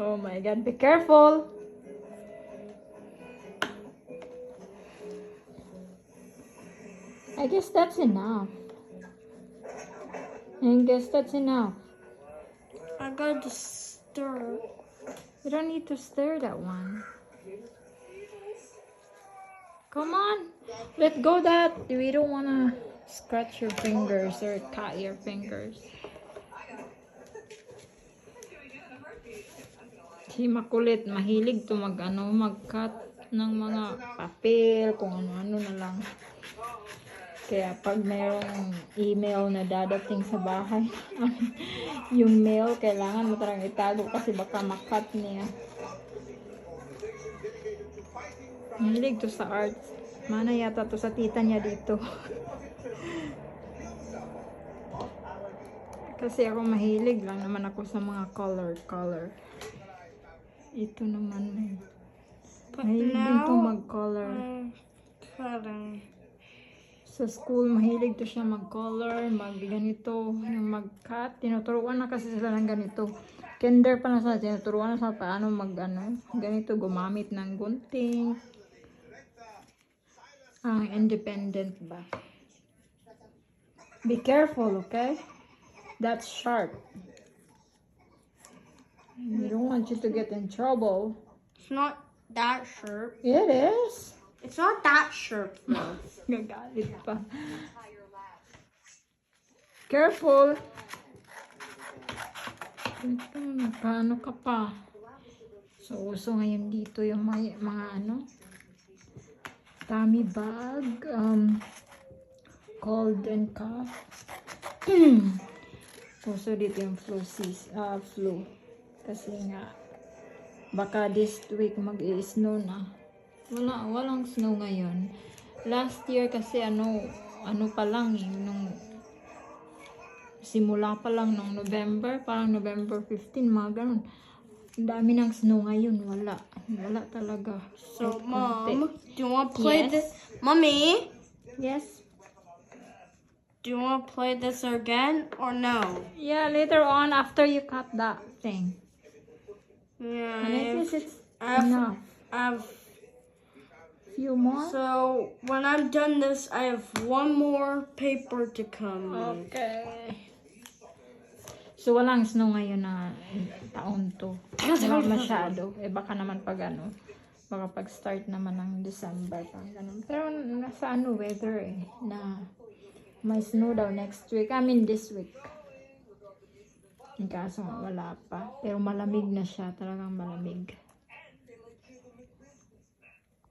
Oh my god, be careful. I guess that's enough. I guess that's enough. I got to stir. You don't need to stir that one. Come on. Let go that. We don't want to scratch your fingers or cut your fingers. Si makulit, mahilig to mag ano, mag-cut ng mga papel, kung ano-ano na lang. Kaya pag mayroong email na dadating sa bahay, yung mail, kailangan mo talagang itago kasi baka makat niya. Mahilig to sa art. Mana yata to sa tita niya dito. kasi ako mahilig lang naman ako sa mga color, color. Ito naman eh. But Mahilig din to mag-color. I'm cutting. Sa school, mahilig to siya mag-color, mag-ganito, yung mag-cut. Tinuturuan na kasi sila ng ganito. Kinder pa na sa tinuturuan na sa paano mag-ano, ganito, gumamit ng gunting. Ang independent ba? Be careful, okay? That's sharp. We don't want you to get in trouble. It's not that sharp. It is. It's not that sharp though. Gagalit pa. Careful! Ito, paano ka pa? So, uso ngayon dito yung mga, mga ano, tummy bag, um, cold and cough. uso dito yung flu season, ah, flu. Kasi nga, baka this week mag-i-snow na. Wala, walang snow ngayon. Last year kasi ano, ano pa lang eh, nung simula pa lang nung November, parang November 15, mga ganun. Ang dami ng snow ngayon, wala. Wala talaga. So, Konti. mom, do you want to play Yes. this? Mommy, Yes. Do you want to play this again or no? Yeah, later on, after you cut that thing. Yeah, And I guess it's I've- enough. have. Few more? So when I'm done this, I have one more paper to come. Okay. So, walang snow ngayon na taon to. Wala masyado. Eh, baka naman pag ano, baka pag start naman ng December, pang ganun. Pero nasa ano, weather eh, na may snow daw next week. I mean, this week. Kaso wala pa. Pero malamig na siya, talagang malamig.